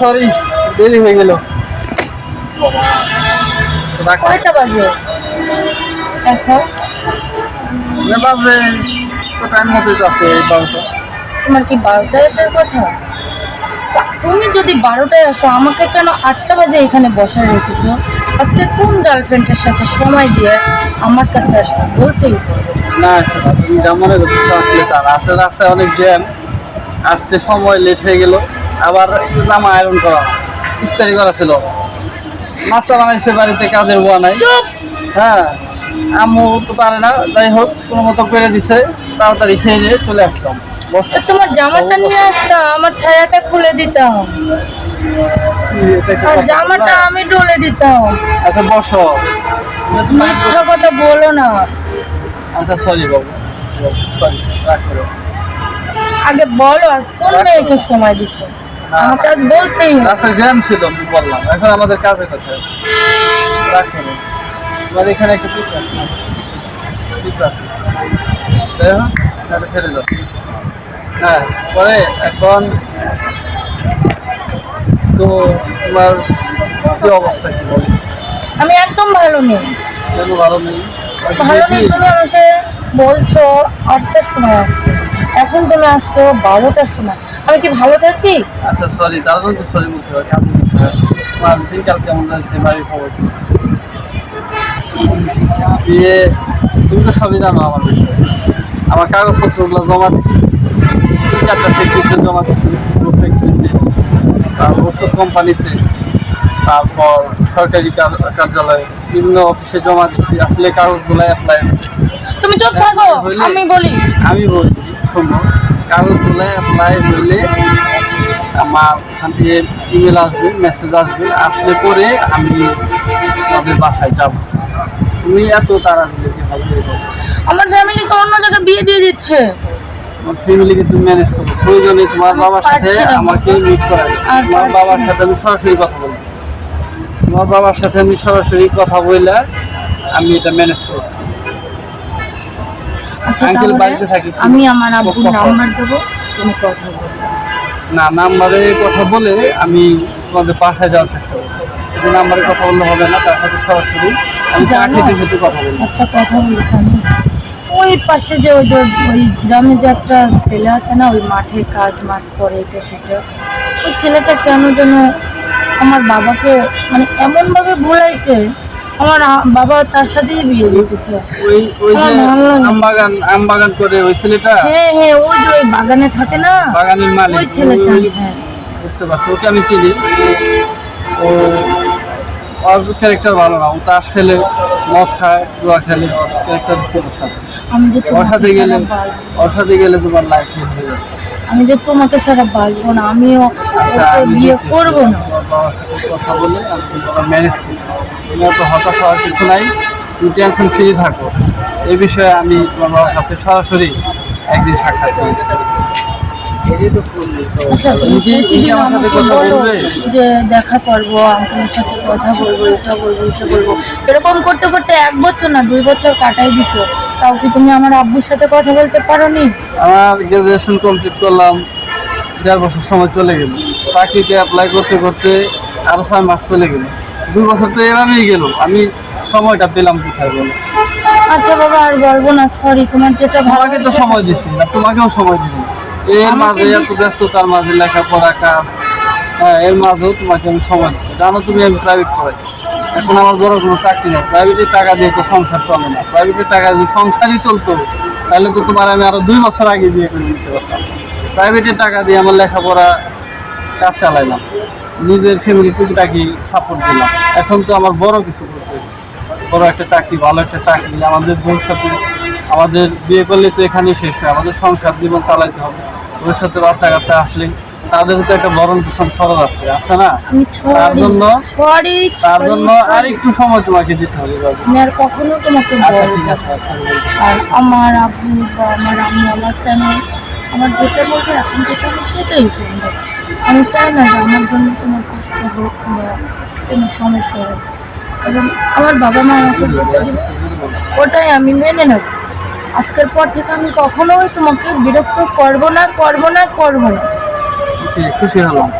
Sorry দেরি হয়ে গেল। কয়টা বাজে? এখন বাজে টাইম মতো যাচ্ছে এই বারোটা। তোমার কি বারোটায় আসার কথা? তুমি যদি বারোটায় আসো আমাকে কেন আটটা বাজে এখানে বসায় রেখেছো? আজকে কোন গার্লফ্রেন্ডের সাথে সময় দিয়ে আমার কাছে আসছো বলতেই না। তুমি যা মনে করছ আসলে তার। আসলে রাস্তায় অনেক জ্যাম আসতে সময় লেট হয়ে গেল। আবার জামা আয়রন করা। ইস্তারি করা ছিল। নাস্তা বানাইছে বাড়িতে কাজের বোয়া নাই। হ্যাঁ আম্মু তো পারে না। যাই হোক কোনো মতো করে দিছে। তাড়াতাড়ি খেয়ে নিয়ে চলে আসলাম। তোমার জামাটা নিয়ে আসতাম আমার ছায়াটা খুলে দিতাম। আর জামাটা আমি ডলে দিতাম। আচ্ছা বসো। মিথ্যা কথা বলো না। আচ্ছা সরি বাবু। সরি করো। আগে বলো আজ কোন মেয়েকে সময় দিছো? আমাকে আজ বলতেই। রাস্তায় জ্যাম ছিল আমি বললাম। এখন আমাদের কাজের কথা আছে। রাগ এবার এখানে একটা পিক আছে পিক আছে তাই হোক তাহলে ফেলে দাও। হ্যাঁ পরে এখন তো তোমার কি অবস্থা কি বলো। আমি একদম ভালো নেই। কেন ভালো নেই? ভালো নেই তুমি আমাকে বলছো আটটার সময় আসতে। এখন তুমি আসছো বারোটার সময়। আমি কি ভালো থাকি? আচ্ছা সরি তার জন্য তো সরি বলতে হবে তোমার দিনকাল কেমন যাচ্ছে বাড়ির খবর? দিয়ে তুমি তো সবই জানো আমার বিষয়ে। আমার কাগজপত্রগুলো জমা দিচ্ছি তিন চারটা ফ্যাক্টরিতে জমা দিচ্ছি পুরো ফ্যাক্টরিতে তারপর ওষুধ কোম্পানিতে তারপর সরকারি কার- কার্যালয়ে বিভিন্ন অফিসে জমা দিচ্ছি আসলে কাগজগুলো অ্যাপ্লাই করতেছি। তুমি চুপ থাকো আমি বলি। আমি বলি শোনো কাগজগুলো অ্যাপ্লাই হইলে আমার ওখান থেকে ইমেল আসবে মেসেজ আসবে আসলে পরে আমি তোমাদের বাসায় যাব। তুমি এত তাড়াতাড়ি আমার ফ্যামিলি তো অন্য জায়গায় বিয়ে দিয়ে দিচ্ছে। তোমার ফ্যামিলিকে তুমি ম্যানেজ করো। প্রয়োজনে তোমার বাবার সাথে। আমাকে মিট করাবে। আর তোমার বাবার সাথে আমি সরাসরি কথা বলব। তোমার বাবার সাথে আমি সরাসরি কথা বললে আমি এটা ম্যানেজ করব। আচ্ছা তাহলে। আমি আমার আব্বুর নাম্বার দেবো তুমি কথা বলো। না নাম্বারে কথা বলে আমি তোমাদের বাসায় যাওয়ার চেষ্টা করব। নাম্বারে কথা বললে হবে না তার সাথে সরাসরি আমি চা খেতে খেতে কথা বলব। একটা কথা বলিস আমি ওই পাশে যে ওই যে ওই গ্রামে যে একটা ছেলে আছে না ওই মাঠে কাজ মাছ করে এটা সেটা। ওই ছেলেটা কেন যেন আমার বাবাকে মানে এমনভাবে ভুলাইছে আমার বাবা তার সাথেই বিয়ে দিতে চায় ওই ওই যে করে ওই ছেলেটা? হ্যাঁ হ্যাঁ ওই যে ওই বাগানে থাকে না? বাগানের মালিক। ওই ছেলেটা হ্যাঁ। বুঝতে পারছি ওকে আমি চিনি। ও ওর ক্যারেক্টার ভালো না। ও তাস খেলে মদ খায় জুয়া খেলে। ক্যারেক্টার সমস্যা আমি যে ওর তোমাকে সাথে গেলে ছাড়া বাঁচবো- ওর সাথে গেলে তোমার লাইফ হয়ে যাবে। আমি যে তোমাকে ছাড়া বাঁচবো না আমিও আচ্ছা বিয়ে করব না। বাবার সাথে কথা বলে তোমার ম্যানেজ করি। তুমি হতাশ হওয়ার কিছু নাই তুমি টেনশন ফ্রি থাকো। এই বিষয়ে আমি তোমার বাবার সাথে সরাসরি একদিন সাক্ষাৎ করেছি। আচ্ছা যে দেখা করব আঙ্কেলের সাথে কথা বলব এটা বলব এটা বলব। এরকম করতে করতে এক বছর না দুই বছর কাটাই দিছো। তাও কি তুমি আমার আব্বুর সাথে কথা বলতে পারোনি? আমার গ্রাজুয়েশন কমপ্লিট করলাম দেড় বছর সময় চলে গেল। চাকরিতে অ্যাপ্লাই করতে করতে আরও ছয় মাস চলে গেল। দুই বছর তো এভাবেই গেল। আমি সময়টা পেলাম কোথায় বলো? আচ্ছা বাবা আর বলব না সরি তোমার যেটা তোমাকে তো সময় দিছি না তোমাকেও সময় দিলাম। এর মাঝে এত ব্যস্ততার মাঝে লেখাপড়া কাজ হ্যাঁ এর মাঝেও তোমাকে আমি সময় দিচ্ছি জানো তুমি আমি প্রাইভেট পড়াই। এখন আমার বড় কোনো চাকরি নেই। প্রাইভেটের টাকা দিয়ে তো সংসার চলে না। প্রাইভেটের টাকা যদি সংসারই চলতো। তাহলে তো তোমার আমি আরও দুই বছর আগে বিয়ে করে দিতে পারতাম। প্রাইভেটের টাকা দিয়ে আমার লেখাপড়া কাজ চালাইলাম। নিজের ফ্যামিলি টুকিটাকি সাপোর্ট দিলাম। এখন তো আমার বড় কিছু করতে। বড় একটা চাকরি ভালো একটা চাকরি আমাদের ভবিষ্যতে আমাদের বিয়ে করলে তো এখানেই শেষ হয়। আমাদের সংসার জীবন চালাইতে হবে। ভবিষ্যতে বাচ্চা কাচ্চা আসলে তাদেরও তো একটা বরণ পোষণ খরচ আছে আছে না? তার জন্য তার জন্য আর একটু সময় তোমাকে দিতে হবে। আর কখনো তোমাকে আচ্ছা ঠিক আছে আচ্ছা আর আমার আব্বু বা আমার আম্মু আমার ফ্যামিলি আমার যেটা বলবে, এখন যেটা আমি সেটাই শুনব আমি চাই না যে আমার জন্য তোমার কষ্ট হোক বা কোনো সমস্যা হোক। কারণ আমার বাবা মা আমাকে যেটা ওটাই আমি মেনে নেব। আজকের পর থেকে আমি কখনোই তোমাকে বিরক্ত করব না করব না করব না। খুশি হলাম।